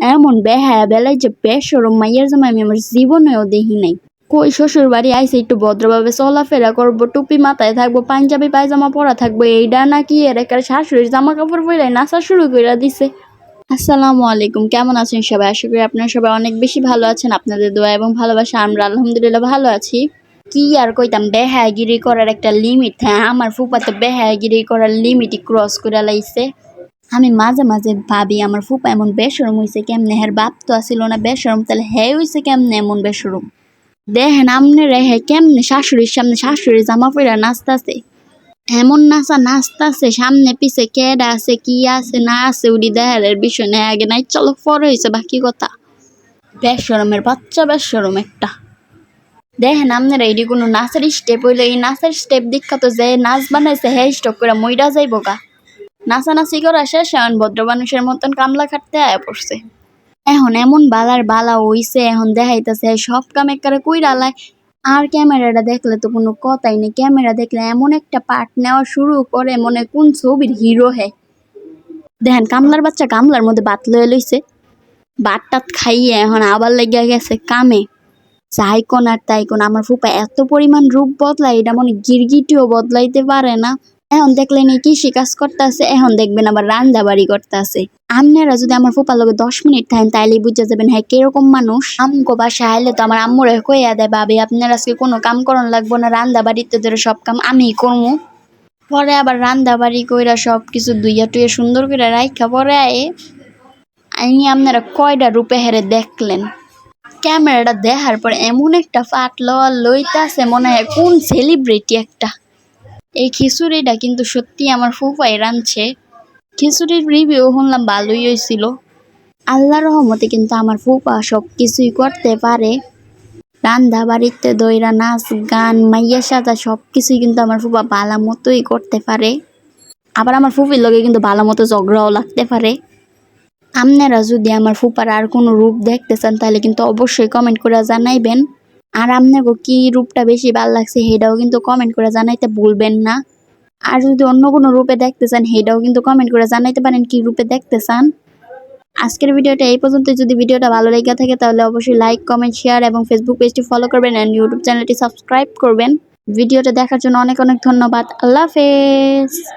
এমন বেহায়া বেলায় যে বেসরম মাইয়ার জামা আমি আমার জীবনেও দেখি নাই কই শ্বশুর বাড়ি আইসে একটু ভদ্রভাবে চলাফেরা করব, টুপি মাথায় থাকব, পাঞ্জাবি, পায়জামা পরা থাকব, এই এইটা নাকি এর? একটা শাশুড়ির জামা কাপড় পরে নাচা শুরু করে দিছে। আসসালামু আলাইকুম, কেমন আছেন সবাই? আশা করি আপনারা সবাই অনেক বেশি ভালো আছেন। আপনাদের দোয়া এবং ভালোবাসা আমরা আলহামদুলিল্লাহ ভালো আছি। কি আর কইতাম, বেহায়াগিরি করার একটা লিমিট হ্যাঁ আমার ফুপাতে বেহায়াগিরি করার লিমিটই ক্রস করে লাইছে। আমি মাঝে মাঝে ভাবি আমার ফুপা এমন বেসরম হইছে কেমনে? হের বাপ তো আসিল না বেসরম তাহলে হে হইছে কেমনে এমন বেসরম দেখেন আমনে রে, হে কেমনে শাশুড়ির সামনে শাশুড়ি জামা পইরা নাচতাছে? এমন নাচা নাচতাছে, সামনে পিছে কেডা আছে, কি আছে, না আছে, উডি দেহারের বিষয় নেই, আগে নাই, চলো পরে হয়েছে বাকি কথা। বেসরমের বাচ্চা বেসরম একটা। দেখেন আপনারা এটি কোনো নাচের স্টেপ হইলে, এই নাচের স্টেপ দীক্ষা তো যে নাচ বানাইছে, হে স্টক করে মইরা যাইব গা। নাচানাচি করা শেষ ভদ্র মানুষের মতন কামলা খাটতে আয়া পড়ছে। এখন এমন বালার বালা হইছে, এখন দেখাইতেছে সব কাম একবারে কইরালায় আর ক্যামেরাটা দেখলে তো কোনো কথাই নেই। ক্যামেরা দেখলে এমন একটা পার্ট নেওয়া শুরু করে, মনে কোন ছবির হিরো হে। দেখেন, কামলার বাচ্চা কামলার মধ্যে বাত লয়ে লইছে। বাট টাত খাইয়ে এখন আবার লেগে গেছে কামে। যাই কোন আর তাই কোন, আমার ফুপা এত পরিমাণ রূপ বদলায়, এটা মনে গিরগিটিও বদলাইতে পারে না। এখন দেখলেন এই কৃষি কাজ করতেছে, এখন দেখবেন আবার রান্না বাড়ি করতেছে। আপনারা যদি আমার ফুপার লগে দশ মিনিট থাকেন, তাইলে বুঝে যাবেন হ্যাঁ কীরকম মানুষ। আমগো বাসায় আইলে তো আমার আম্মুরে কইয়া দেয়, ভাবি, আপনার আজকে কোনো কাম করন লাগবো না রান্না বাড়িতে ধরে সব কাম আমিই করব পরে আবার রান্না বাড়ি কইরা সব কিছু দুইয়া টুইয়া সুন্দর করে রাইখা পরে আয়ে। আমি আপনারা কয়টা রূপে হেরে দেখলেন? ক্যামেরাটা দেখার পর এমন একটা ফাট লওয়া লইতাছে, মনে হয় কোন সেলিব্রিটি একটা। এই খিচুড়িটা কিন্তু সত্যি আমার ফুফাই রাঁধছে। খিচুড়ির রিভিউ শুনলাম ভালোই হয়েছিল। আল্লাহ রহমতে কিন্তু আমার ফুফা সব কিছুই করতে পারে। রান্না বাড়িতে দইরা, নাচ, গান, মাইয়া সাজা সব কিছুই কিন্তু আমার ফুফা ভালো মতোই করতে পারে। আবার আমার ফুফির লগে কিন্তু ভালো মতো ঝগড়াও লাগতে পারে। আপনারা যদি আমার ফুপার আর কোনো রূপ দেখতে চান, তাহলে কিন্তু অবশ্যই কমেন্ট করে জানাইবেন। আর আপনাকে কি রূপটা বেশি ভালো লাগছে সেটাও কিন্তু কমেন্ট করে জানাইতে ভুলবেন না। আর যদি অন্য কোনো রূপে দেখতে চান সেটাও কিন্তু কমেন্ট করে জানাইতে পারেন কি রূপে দেখতে চান। আজকের ভিডিওটা এই পর্যন্ত। যদি ভিডিওটা ভালো লেগে থাকে, তাহলে অবশ্যই লাইক কমেন্ট শেয়ার এবং ফেসবুক পেজটি ফলো করবেন অ্যান্ড ইউটিউব চ্যানেলটি সাবস্ক্রাইব করবেন। ভিডিওটা দেখার জন্য অনেক অনেক ধন্যবাদ। আল্লাহ হাফেজ।